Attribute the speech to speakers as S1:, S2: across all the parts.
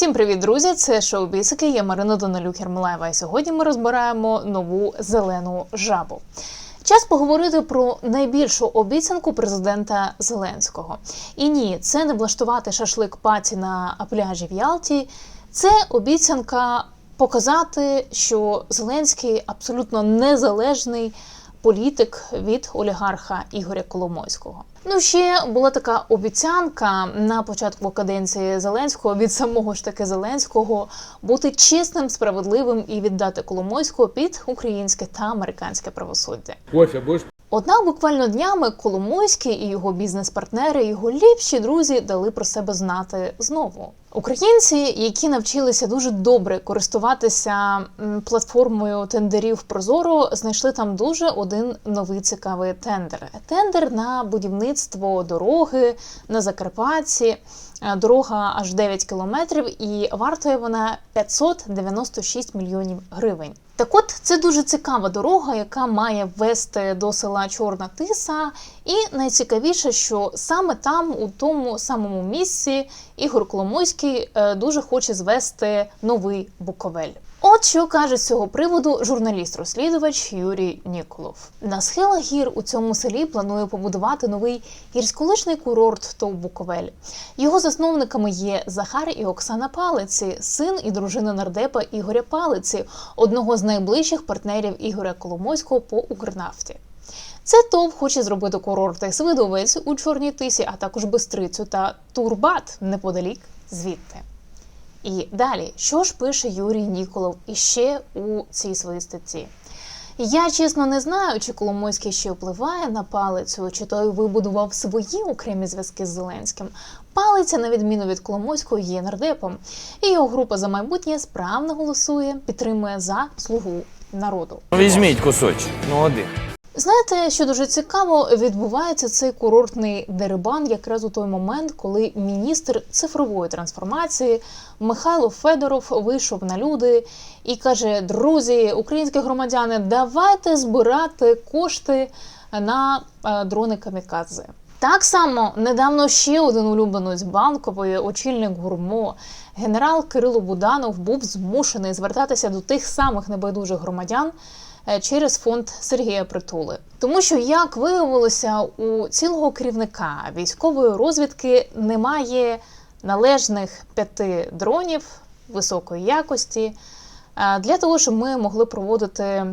S1: Всім привіт, друзі! Це шоу Бісики. Я Марина Данилюк Єрмолаєва. І сьогодні ми розбираємо нову зелену жабу. Час поговорити про найбільшу обіцянку президента Зеленського. І ні, це не влаштувати шашлик паті на пляжі в Ялті. Це обіцянка показати, що Зеленський абсолютно незалежний політик від олігарха Ігоря Коломойського. Ну, ще була така обіцянка на початку каденції Зеленського від самого ж таки Зеленського бути чесним, справедливим і віддати Коломойського під українське та американське правосуддя.
S2: Кофе будешь?
S1: Однак буквально днями Коломойський і його бізнес-партнери, його ліпші друзі дали про себе знати знову. Українці, які навчилися дуже добре користуватися платформою тендерів Прозоро, знайшли там дуже один новий цікавий тендер. Тендер на будівництво дороги на Закарпатті. Е, Дорога аж 9 кілометрів, і вартує вона 596 мільйонів гривень. Так от це дуже цікава дорога, яка має ввести до села Чорна Тиса. І найцікавіше, що саме там, у тому самому місці, Ігор Коломойський е, дуже хоче звести новий Буковель. От що каже з цього приводу журналіст-розслідувач Юрій Ніколов. На схилах гір у цьому селі планує побудувати новий гірськолижний курорт ТОВ Буковель. Його засновниками є Захар і Оксана Палиці, син і дружина нардепа Ігоря Палиці, одного з найближчих партнерів Ігоря Коломойського по Укрнафті. Це ТОВ хоче зробити курорти Свидовець у Чорній Тисі, а також Бистрицю та Турбат неподалік звідти. І далі, що ж пише Юрій Ніколов іще у цій своїй статті? Я чесно не знаю, чи Коломойський ще впливає на палицю, чи той вибудував свої окремі зв'язки з Зеленським. Палиця, на відміну від Коломойського, є нардепом, і його група за майбутнє справно голосує, підтримує за слугу народу.
S3: Візьміть кусочок, ну один.
S1: Знаєте, що дуже цікаво, відбувається цей курортний дерибан якраз у той момент, коли міністр цифрової трансформації Михайло Федоров вийшов на люди і каже: друзі, українські громадяни, давайте збирати кошти на е, дрони камікадзе. Так само недавно ще один улюбленець банкової, очільник гурмо, генерал Кирило Буданов був змушений звертатися до тих самих небайдужих громадян через фонд Сергія Притули. Тому що, як виявилося, у цілого керівника військової розвідки немає належних п'яти дронів високої якості е, для того, щоб ми могли проводити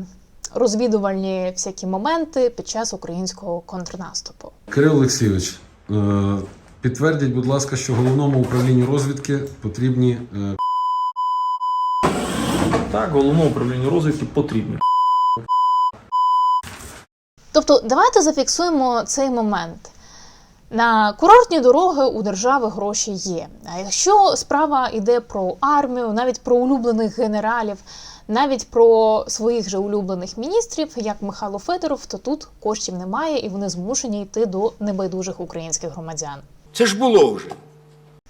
S1: розвідувальні всякі моменти під час українського контрнаступу.
S4: Кирил Олексійович, е, підтвердіть, будь ласка, що головному управлінню розвідки потрібні е,
S2: Так, головному управлінню розвідки потрібні.
S1: Тобто, давайте зафіксуємо цей момент. На курортні дороги у держави гроші є. А якщо справа йде про армію, навіть про улюблених генералів, навіть про своїх же улюблених міністрів, як Михайло Федоров, то тут коштів немає і вони змушені йти до небайдужих українських громадян.
S5: Це ж було вже.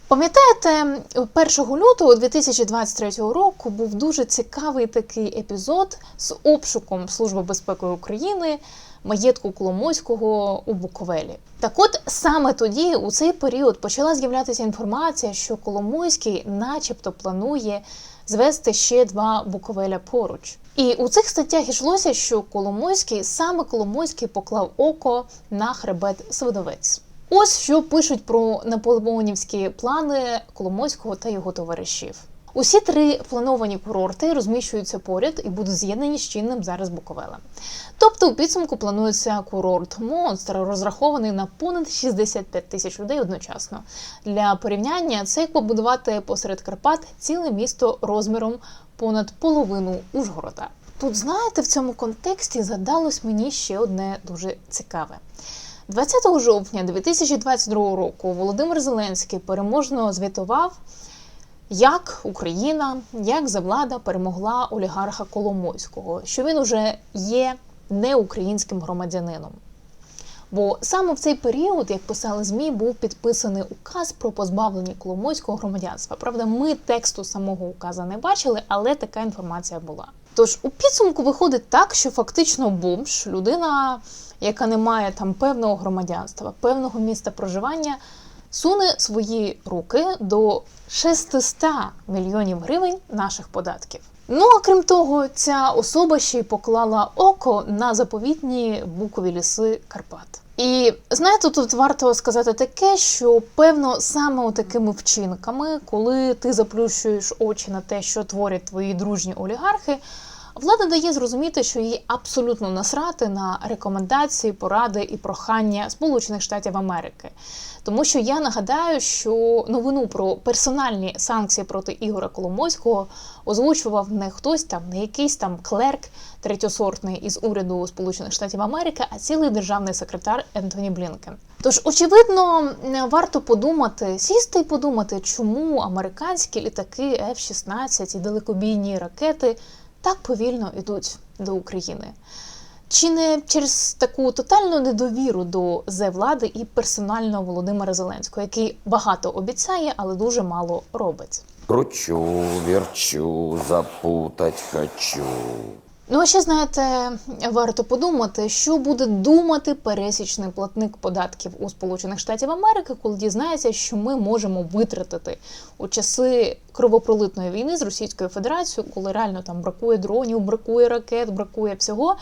S1: Пам'ятаєте, 1 лютого 2023 року був дуже цікавий такий епізод з обшуком Служби безпеки України маєтку Коломойського у Буковелі. Так от саме тоді, у цей період, почала з'являтися інформація, що Коломойський, начебто, планує звести ще два Буковеля поруч. І у цих статтях йшлося, що Коломойський саме Коломойський поклав око на хребет Свидовець. Ось що пишуть про наполеонівські плани Коломойського та його товаришів. Усі три плановані курорти розміщуються поряд і будуть з'єднані з чинним зараз Буковелем. Тобто, у підсумку планується курорт монстр, розрахований на понад 65 тисяч людей одночасно. Для порівняння це як побудувати посеред Карпат ціле місто розміром понад половину Ужгорода. Тут, знаєте, в цьому контексті згадалось мені ще одне дуже цікаве. 20 жовтня 2022 року Володимир Зеленський переможно звітував, як Україна, як завлада перемогла олігарха Коломойського, що він уже є неукраїнським громадянином. Бо саме в цей період, як писали ЗМІ, був підписаний указ про позбавлення Коломойського громадянства. Правда, ми тексту самого указа не бачили, але така інформація була. Тож у підсумку виходить так, що фактично бомж, людина, яка не має там певного громадянства, певного міста проживання, суне свої руки до 600 мільйонів гривень наших податків. Ну а крім того, ця особа ще й поклала око на заповітні букові ліси Карпат. І знаєте, тут варто сказати таке, що певно саме такими вчинками, коли ти заплющуєш очі на те, що творять твої дружні олігархи, влада дає зрозуміти, що їй абсолютно насрати на рекомендації, поради і прохання Сполучених Штатів Америки. Тому що я нагадаю, що новину про персональні санкції проти Ігора Коломойського озвучував не хтось там, не якийсь там клерк третьосортний із уряду Сполучених Штатів Америки, а цілий державний секретар Ентоні Блінкен. Тож, очевидно, варто подумати, сісти і подумати, чому американські літаки F-16 і далекобійні ракети так повільно йдуть до України. Чи не через таку тотальну недовіру до зе влади і персонально Володимира Зеленського, який багато обіцяє, але дуже мало робить?
S3: Кручу, верчу, запутать хочу.
S1: Ну а ще знаєте, варто подумати, що буде думати пересічний платник податків у Сполучених Штатів Америки, коли дізнається, що ми можемо витратити у часи кровопролитної війни з Російською Федерацією, коли реально там бракує дронів, бракує ракет, бракує всього.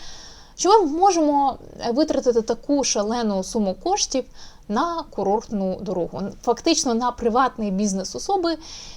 S1: Що ми можемо витратити таку шалену суму коштів на курортну дорогу, фактично на приватний бізнес особи,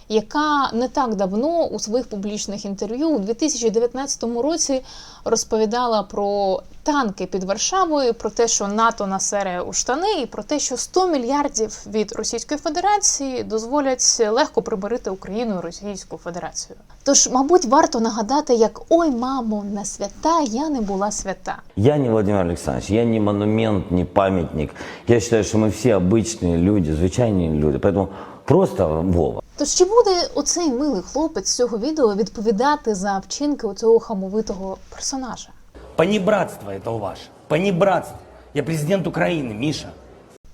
S1: яка не так давно у своїх публічних інтерв'ю у 2019 році розповідала про танки під Варшавою, про те, що НАТО насере у штани, і про те, що 100 мільярдів від Російської Федерації дозволять легко приборити Україну і Російську Федерацію. Тож, мабуть, варто нагадати, як ой, мамо, на свята я не була свята.
S3: Я не Владимир Александрович, я не монумент, не памятник. Я считаю, что мы все обычные люди, звичайні люди. Поэтому просто Вова.
S1: Тож чи буде оцей милий хлопець з цього відео відповідати за вчинки у цього хамовитого персонажа?
S5: Понебратство это у вас. Понебратство. Я президент Украины, Миша.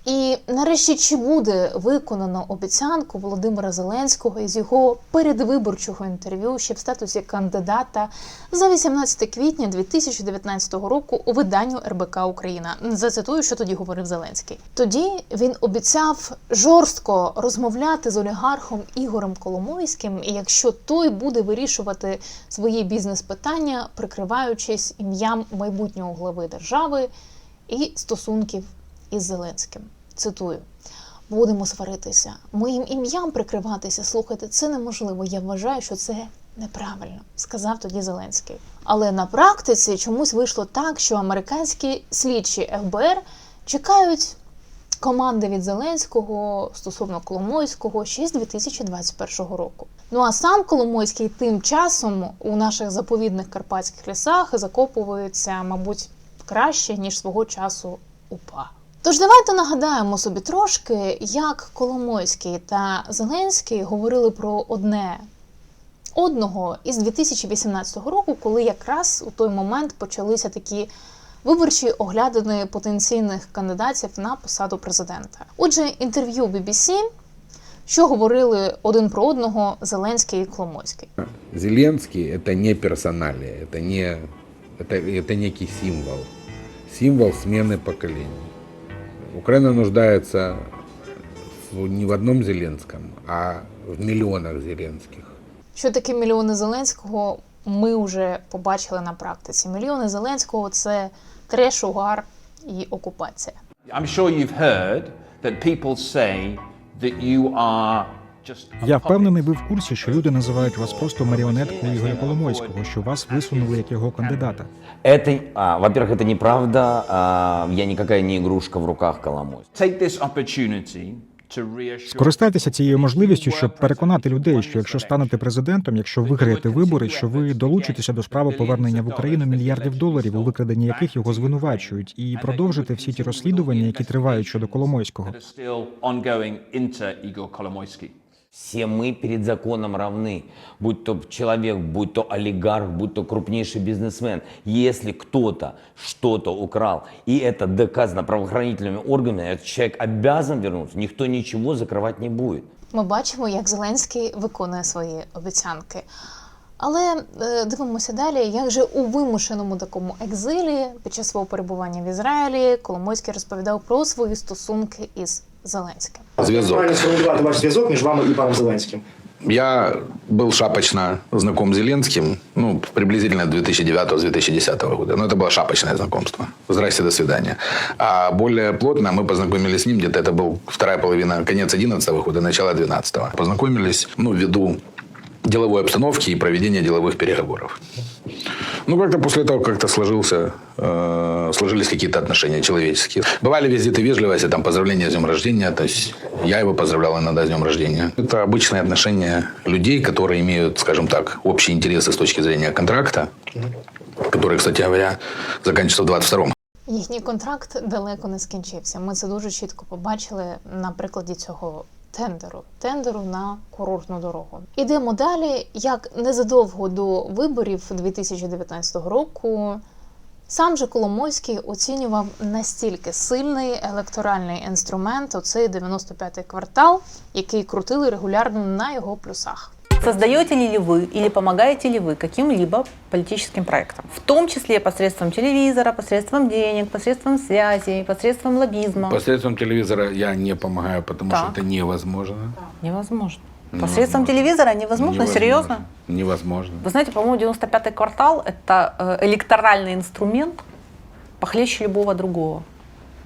S1: І нарешті чи буде виконано обіцянку Володимира Зеленського із його передвиборчого інтерв'ю ще в статусі кандидата за 18 квітня 2019 року у виданню РБК Україна? Зацитую, що тоді говорив Зеленський. Тоді він обіцяв жорстко розмовляти з олігархом Ігорем Коломойським, якщо той буде вирішувати свої бізнес-питання, прикриваючись ім'ям майбутнього глави держави і стосунків із Зеленським. Цитую: будемо сваритися, моїм ім'ям прикриватися. Слухайте, це неможливо. Я вважаю, що це неправильно, сказав тоді Зеленський. Але на практиці чомусь вийшло так, що американські слідчі ФБР чекають команди від Зеленського стосовно Коломойського ще з 2021 року. Ну а сам Коломойський тим часом у наших заповідних карпатських лісах закопується, мабуть, краще ніж свого часу УПА. Тож давайте нагадаємо собі трошки, як Коломойський та Зеленський говорили про одне одного із 2018 року, коли якраз у той момент почалися такі виборчі оглядини потенційних кандидатів на посаду президента. Отже, інтерв'ю BBC, що говорили один про одного Зеленський і Коломойський.
S6: Зеленский это не персоналия, это не это, это некий символ, символ смены поколений. Украина нуждается в, не в одном Зеленском, а в миллионах Зеленских.
S1: Що таке мільйони Зеленського? Ми вже побачили на практиці. Мільйони Зеленського це треш, угар і окупація.
S7: I'm sure you've heard that people say that you are
S8: Я
S7: puppet.
S8: впевнений, ви в курсі, що люди називають вас просто маріонеткою Ігоря Коломойського, що вас висунули як його кандидата.
S3: Это, а, во-первых, это неправда. А, я никакая не игрушка в руках Коломойского.
S7: Take this opportunity to reassure.
S8: Скористайтеся цією можливістю, щоб переконати людей, що якщо станете президентом, якщо виграєте вибори, що ви долучитеся до справи повернення в Україну мільярдів доларів, у викраденні яких його звинувачують, і продовжите всі ті розслідування, які тривають щодо Коломойського.
S7: That are still ongoing into Igor Kolomoisky.
S3: Все мы перед законом равны. Будь то человек, будь то олигарх, будь то крупнейший бизнесмен. Если кто-то что-то украл, и это доказано правоохранительными органами, этот человек обязан вернуться. Никто ничего закрывать не будет.
S1: Ми бачимо, як Зеленський виконує свої обіцянки. Але е, дивимося далі, як же у вимушеному такому екзилі під час свого перебування в Ізраїлі Коломойський розповідав про свої стосунки із Зеленським.
S9: Зв'язок.
S10: Правильно сформулювати ваш зв'язок між вами і паном Зеленським.
S9: Я был шапочно знаком с Зеленским, ну, приблизительно 2009-2010 года. Но это было шапочное знакомство. Здрасте, до свидания. А более плотно мы познакомились с ним, где-то это был вторая половина, конец 11 года, начало 12 -го. Познакомились, ну, ввиду деловой обстановки и проведения деловых переговоров. Ну, как-то после этого как-то сложился, э, сложились какие-то отношения человеческие. Бывали визиты вежливости, там поздравления с днем рождения. То есть я его поздравлял иногда с днем рождения. Это обычные отношения людей, которые имеют, скажем так, общие интересы с точки зрения контракта, который, кстати говоря, заканчивается в 22-м.
S1: Їхній контракт далеко не скінчився. Ми це дуже чітко побачили на прикладі цього тендеру тендеру на курортну дорогу. Ідемо далі. Як незадовго до виборів 2019 року. Сам же Коломойський оцінював настільки сильний електоральний інструмент, оцей 95-й квартал, який крутили регулярно на його плюсах.
S11: Создаете ли вы или помогаете ли вы каким-либо политическим проектам? В том числе посредством телевизора, посредством денег, посредством связей, посредством лоббизма.
S6: Посредством телевизора я не помогаю, потому
S11: Так.
S6: что это невозможно.
S11: Невозможно. Посредством телевизора невозможно? Серьезно?
S6: Невозможно.
S11: Вы знаете, по-моему, 95-й квартал – это э, электоральный инструмент похлеще любого другого.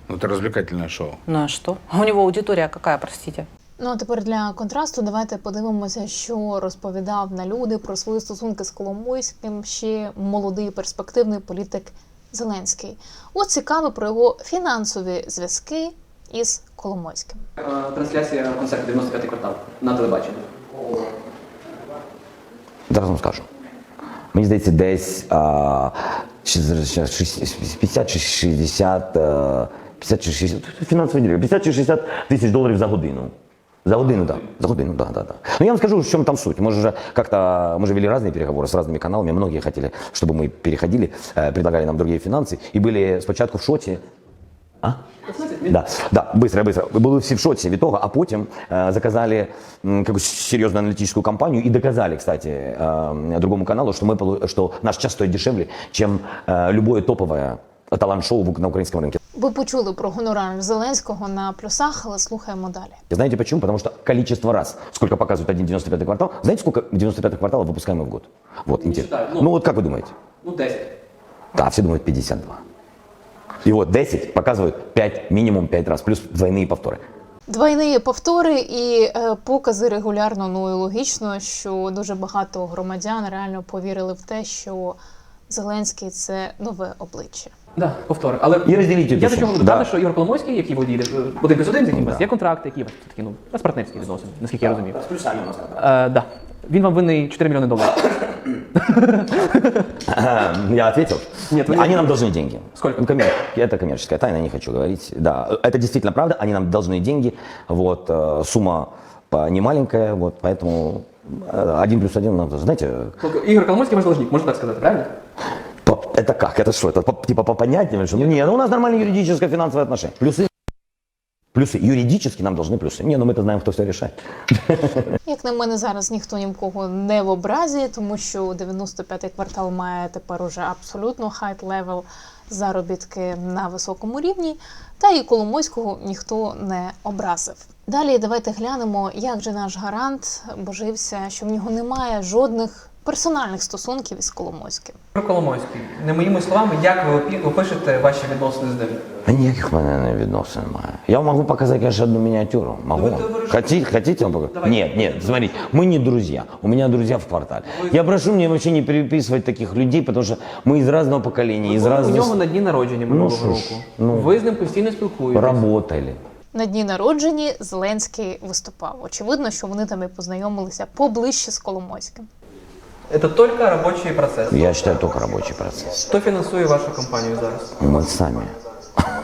S6: Ну, Это развлекательное шоу.
S11: Ну а что? А у него аудитория какая, простите?
S1: Ну а тепер для контрасту давайте подивимося, що розповідав на люди про свої стосунки з Коломойським ще молодий перспективний політик Зеленський. От цікаво про його фінансові зв'язки із Коломойським.
S12: Трансляція концерту 95 квартал на телебаченні.
S3: Зараз вам скажу. Мені здається, десь а, чи зараз- зараз шість- 50 чи 60, 50 чи 60, фінансовий директор, 50 чи 60 тисяч доларів за годину. За годину, да. За годину, да, да, да. Ну, я вам скажу, в чем там суть. Мы же уже как-то, мы же вели разные переговоры с разными каналами. Многие хотели, чтобы мы переходили, э, предлагали нам другие финансы. И были спочатку в шоці. А? Да, да, быстро, быстро. Були всі в шоці від того, а потім е, заказали м, якусь серйозну аналітичну компанію і доказали, кстати, е, другому каналу, що, ми, полу- що наш час стоїть дешевле, чем е, любое топовое талант-шоу в- на українському ринку.
S1: Ви почули про гонорар Зеленського на плюсах, але слухаємо далі.
S3: Знаете почему? Потому что количество раз, сколько показывает один 95-й квартал, знаете, сколько 95-х кварталов выпускаем мы в год? Вот, интересно.
S12: считаю, ну.
S3: Ну вот как вы думаете?
S12: Ну, 10.
S3: Да, все думают 52. И вот 10 показывают 5, минимум 5 раз, плюс двойные повторы.
S1: Двойні повтори і е, покази регулярно. Ну і логічно, що дуже багато громадян реально повірили в те, що Зеленський це нове обличчя.
S12: Да, повтори. Але
S3: І розділіть
S12: я
S3: цю
S12: до чого
S3: суму.
S12: буду додати,
S3: Да.
S12: що Ігор Коломойський, який водій е, один плюс один, з яким у вас
S3: Да.
S12: є контракт, які у вас такі, ну, у вас партнерські відносини, наскільки я розумію.
S3: С плюсами у нас.
S12: Е, да. Він вам винний 4 мільйони доларів.
S3: Я ответил?
S12: Нет, вы-
S3: Они нам должны деньги.
S12: Сколько?
S3: Ну, коммер- Это коммерческая тайна, не хочу говорить. Да, это действительно правда, они нам должны деньги. Вот, э, сумма по- не маленькая, вот, поэтому э, один плюс один, надо, знаете,
S12: Тобто Ігор Коломойський ваш должник, можна так сказати, правильно?
S3: по- это как? Это что? Это по- типа по понятиям? Что? Ну, не, ну у нас нормальные юридическое финансовые отношения. Плюсы. Плюсы. Юридически нам должны плюсы. Не, ну мы-то знаем, кто все решает.
S1: Як на мене, зараз ніхто ні в кого не в образі, тому що 95-й квартал має тепер уже абсолютно хайт левел заробітки на високому рівні, та і Коломойського ніхто не образив. Далі давайте глянемо, як же наш гарант божився, що в нього немає жодних персональних стосунків із Коломойським.
S12: Ігор Коломойський. Не моїми словами, як ви опі- опишете ваші відносини з ним?
S3: А ніяких в мене не відносин немає. Я вам могу показать, конечно, одну миниатюру. Могу.
S12: Ну, это вы
S3: Хотите, хотите вам показать? Нет, нет, смотрите, мы не друзья. У меня друзья в квартале. Я прошу мне вообще не переписывать таких людей, потому что мы из разного поколения, из
S12: Ви були у
S3: разных...
S12: нього на дні народження минулого
S3: що ж,
S12: року.
S3: ну.
S12: Ви з ним постійно спілкуєтесь.
S3: Работали.
S1: На дні народжені Зеленський виступав. Очевидно, що вони там і познайомилися поближче з Коломойським.
S12: Це тільки робочий процес.
S3: Я считаю, только рабочий процесс.
S12: Хто фінансує вашу компанію зараз?
S3: Мы сами.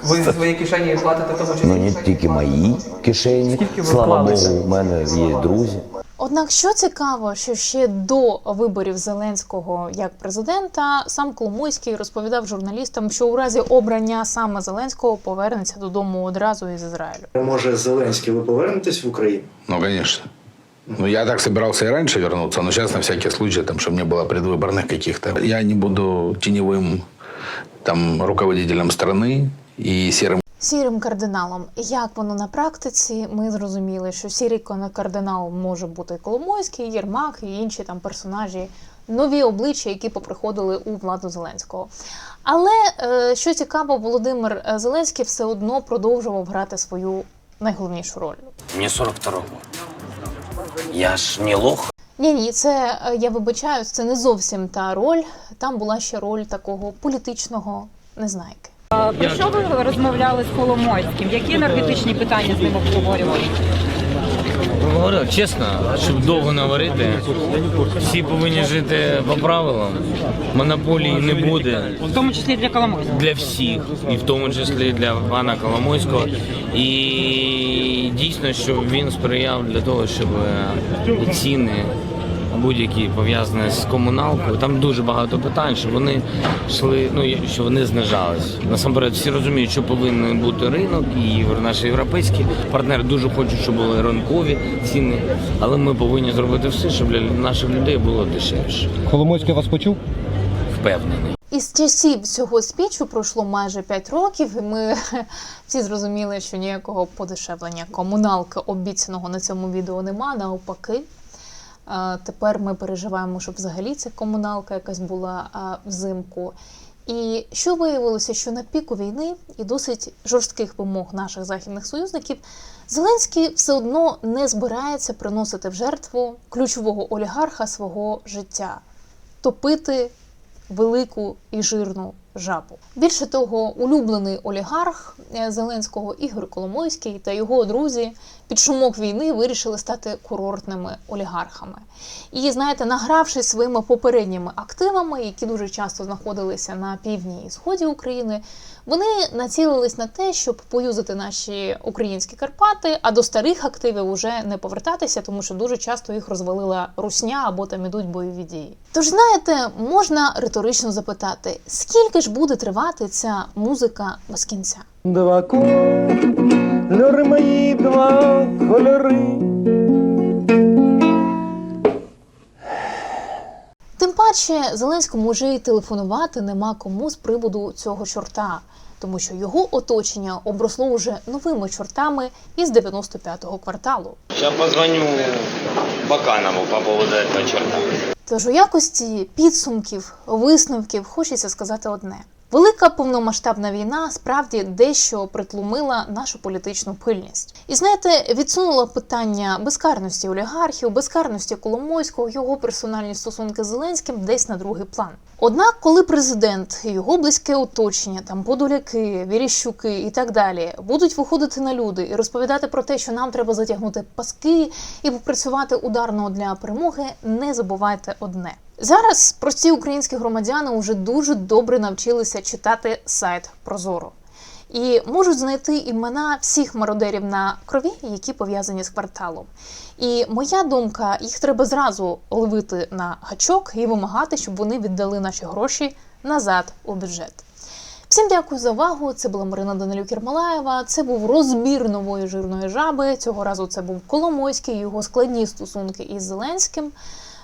S12: Ви зі своєї кишені платите тому числі?
S3: Ну не тільки мої кишені.
S12: Скільки ви
S3: Слава
S12: вклалися?
S3: Богу, у мене є друзі.
S1: Однак, що цікаво, що ще до виборів Зеленського як президента сам Коломойський розповідав журналістам, що у разі обрання саме Зеленського повернеться додому одразу із Ізраїлю.
S10: Може, Зеленський, ви повернетесь в Україну?
S9: Ну, конечно. Ну, я так собирался и раньше вернуться, но сейчас на всякий случай, там, чтобы не было предвыборных каких-то. Я не буду теневым там, руководителем страны и серым
S1: Сірим кардиналом. Як воно на практиці? Ми зрозуміли, що сірий кон- кардинал може бути Коломойський, Єрмак і інші там персонажі, нові обличчя, які поприходили у владу Зеленського. Але е, що цікаво, Володимир е, Зеленський все одно продовжував грати свою найголовнішу роль.
S3: Мне 42 год. Я ж не лох.
S1: Ні, ні, це е, я вибачаюсь, це не зовсім та роль. Там була ще роль такого політичного незнайки.
S11: Про що ви розмовляли з Коломойським? Які енергетичні питання з ним обговорювали?
S3: Говорю чесно, щоб довго не говорити. Всі повинні жити по правилам. Монополії не буде.
S11: В тому числі для Коломойського.
S3: для всіх, і в тому числі для пана Коломойського. І дійсно, що він сприяв для того, щоб е, ціни будь-які пов'язані з комуналкою. Там дуже багато питань, щоб вони йшли, ну і щоб вони знижались. Насамперед, всі розуміють, що повинен бути ринок, і наші європейські партнери дуже хочуть, щоб були ринкові ціни. Але ми повинні зробити все, щоб для наших людей було дешевше.
S13: Коломойський вас почув?
S3: Впевнений.
S1: Із часів цього спічу пройшло майже 5 років, і ми всі зрозуміли, що ніякого подешевлення комуналки обіцяного на цьому відео нема. Навпаки, Е, тепер ми переживаємо, щоб взагалі ця комуналка якась була е, взимку. І що виявилося, що на піку війни і досить жорстких вимог наших західних союзників Зеленський все одно не збирається приносити в жертву ключового олігарха свого життя топити велику і жирну жабу. Більше того, улюблений олігарх е, Зеленського Ігор Коломойський та його друзі під шумок війни вирішили стати курортними олігархами. І знаєте, награвшись своїми попередніми активами, які дуже часто знаходилися на півдні і сході України, вони націлились на те, щоб поюзати наші українські Карпати, а до старих активів уже не повертатися, тому що дуже часто їх розвалила русня або там ідуть бойові дії. Тож знаєте, можна риторично запитати, скільки ж буде тривати ця музика без кінця?
S3: Два кольори мої, два кольори.
S1: Тим паче Зеленському вже й телефонувати нема кому з приводу цього чорта, тому що його оточення обросло уже новими чортами із 95-го кварталу.
S3: Сейчас позвоню Баканову по поводу этого черта.
S1: Тож у якості підсумків, висновків хочеться сказати одне: велика повномасштабна війна справді дещо притлумила нашу політичну пильність. І знаєте, відсунула питання безкарності олігархів, безкарності Коломойського, його персональні стосунки з Зеленським десь на другий план. Однак, коли президент і його близьке оточення, там подоляки, віріщуки і так далі, будуть виходити на люди і розповідати про те, що нам треба затягнути паски і попрацювати ударно для перемоги, не забувайте одне. Зараз прості українські громадяни вже дуже добре навчилися читати сайт Прозоро і можуть знайти імена всіх мародерів на крові, які пов'язані з кварталом. І моя думка, їх треба зразу ловити на гачок і вимагати, щоб вони віддали наші гроші назад у бюджет. Всім дякую за увагу. Це була Марина Данилюк Ермолаєва. Це був розбір нової жирної жаби. Цього разу це був Коломойський, його складні стосунки із Зеленським.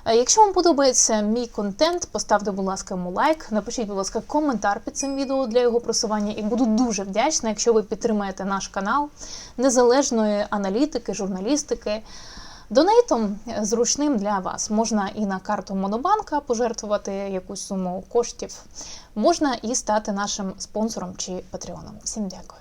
S1: Е, Якщо вам подобається мій контент, поставте, будь ласка, йому лайк, напишіть, будь ласка, коментар під цим відео для його просування. І буду дуже вдячна, якщо ви підтримаєте наш канал незалежної аналітики, журналістики. Донейтом е, зручним для вас можна і на карту Монобанка пожертвувати якусь суму коштів, можна і стати нашим спонсором чи патреоном. Всім дякую.